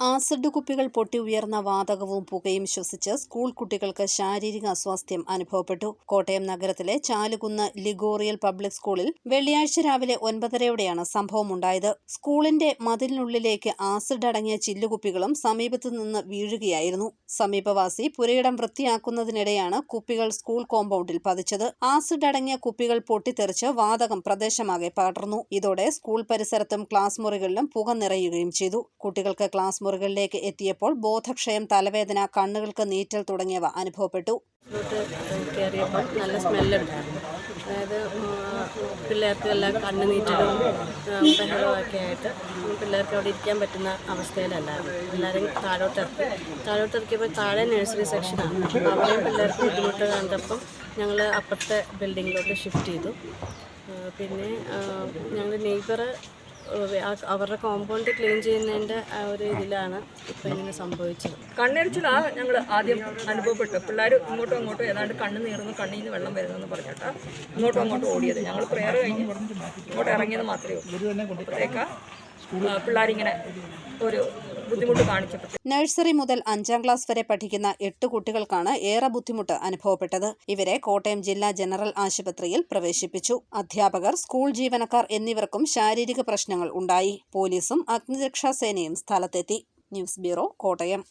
Acid കുപ്പികൾ പൊട്ടി ഉയർന്ന വാതകവും പുകയും ശ്വസിച്ച് സ്കൂൾ കുട്ടികൾക്ക് ശാരീരിക അസ്വാസ്ഥ്യം അനുഭവപ്പെട്ടു. കോട്ടയം നഗരത്തിലെ ചാലുകുന്ന് ലിഗോറിയൽ പബ്ലിക് സ്കൂളിൽ വെള്ളിയാഴ്ച രാവിലെ ഒൻപതരയോടെയാണ് സംഭവമുണ്ടായത്. സ്കൂളിന്റെ മതിലിനുള്ളിലേക്ക് ആസിഡ് അടങ്ങിയ ചില്ലുകുപ്പികളും സമീപത്തു നിന്ന് വീഴുകയായിരുന്നു. സമീപവാസി പുരയിടം വൃത്തിയാക്കുന്നതിനിടെയാണ് കുപ്പികൾ സ്കൂൾ കോമ്പൗണ്ടിൽ പതിച്ചത്. ആസിഡ് അടങ്ങിയ കുപ്പികൾ പൊട്ടിത്തെറിച്ച് വാതകം പ്രദേശമാകെ പടർന്നു. ഇതോടെ സ്കൂൾ പരിസരത്തും ക്ലാസ് മുറികളിലും പുക നിറയുകയും ചെയ്തു. കുട്ടികൾക്ക് ക്ലാസ് മുറികളിലേക്ക് എത്തിയപ്പോൾ ബോധക്ഷയം തലവേദന കണ്ണുകൾക്ക് നീറ്റൽ തുടങ്ങിയവ അനുഭവപ്പെട്ടു. കയറിയപ്പോൾ നല്ല സ്മെല്ലുണ്ടായിരുന്നു അതായത് പിള്ളേർക്ക് എല്ലാം കണ്ണുനീറ്റലും ആ, ബഹളമൊക്കെ ആയിട്ട് പിള്ളേർക്ക് അവിടെ ഇരിക്കാൻ പറ്റുന്ന അവസ്ഥയിലല്ലായിരുന്നു. എല്ലാവരും താഴോട്ടിറക്കി. താഴോട്ടിറക്കിയപ്പോൾ താഴെ നഴ്സറി സെക്ഷനാണ് അവിടെയും പിള്ളേർക്ക് ബുദ്ധിമുട്ട് കണ്ടപ്പം ഞങ്ങൾ അപ്പുറത്തെ ബിൽഡിങ്ങിലോട്ട് ഷിഫ്റ്റ് ചെയ്തു. പിന്നെ ഞങ്ങൾ നെയ്ബർ അവരുടെ കോമ്പൗണ്ട് ക്ലീൻ ചെയ്യുന്നതിന്റെ ആ ഒരു ഇതിലാണ് ഇപ്പം ഇങ്ങനെ സംഭവിച്ചത്. കണ്ണെരിച്ചിലാണ് ഞങ്ങൾ ആദ്യം അനുഭവപ്പെട്ടു. പിള്ളേർ ഇങ്ങോട്ടും അങ്ങോട്ടും ഏതാണ്ട് കണ്ണ് നീറുന്നു കണ്ണിൽ നിന്ന് വെള്ളം വരുന്നെന്ന് പറഞ്ഞിട്ട് ഇങ്ങോട്ടും അങ്ങോട്ടും ഓടിയത്. ഞങ്ങൾ പ്രെയർ കഴിഞ്ഞ് ഇങ്ങോട്ട് ഇറങ്ങിയത് മാത്രമേ ഉള്ളൂ. അപ്പോഴത്തേക്ക് പിള്ളേരിങ്ങനെ ഒരു ബുദ്ധിമുട്ട് കാണിക്കപ്പെട്ടു നഴ്സറി മുതൽ അഞ്ചാം ക്ലാസ് വരെ പഠിക്കുന്ന എട്ട് കുട്ടികൾക്കാണ് ഏറെ ബുദ്ധിമുട്ട് അനുഭവപ്പെട്ടത്. ഇവരെ കോട്ടയം ജില്ലാ ജനറൽ ആശുപത്രിയിൽ പ്രവേശിപ്പിച്ചു. അധ്യാപകർ സ്കൂൾ ജീവനക്കാർ എന്നിവർക്കും ശാരീരിക പ്രശ്നങ്ങൾ ഉണ്ടായി. പോലീസും അഗ്നിരക്ഷാ സേനയും സ്ഥലത്തെത്തി. News bureau Kottayam.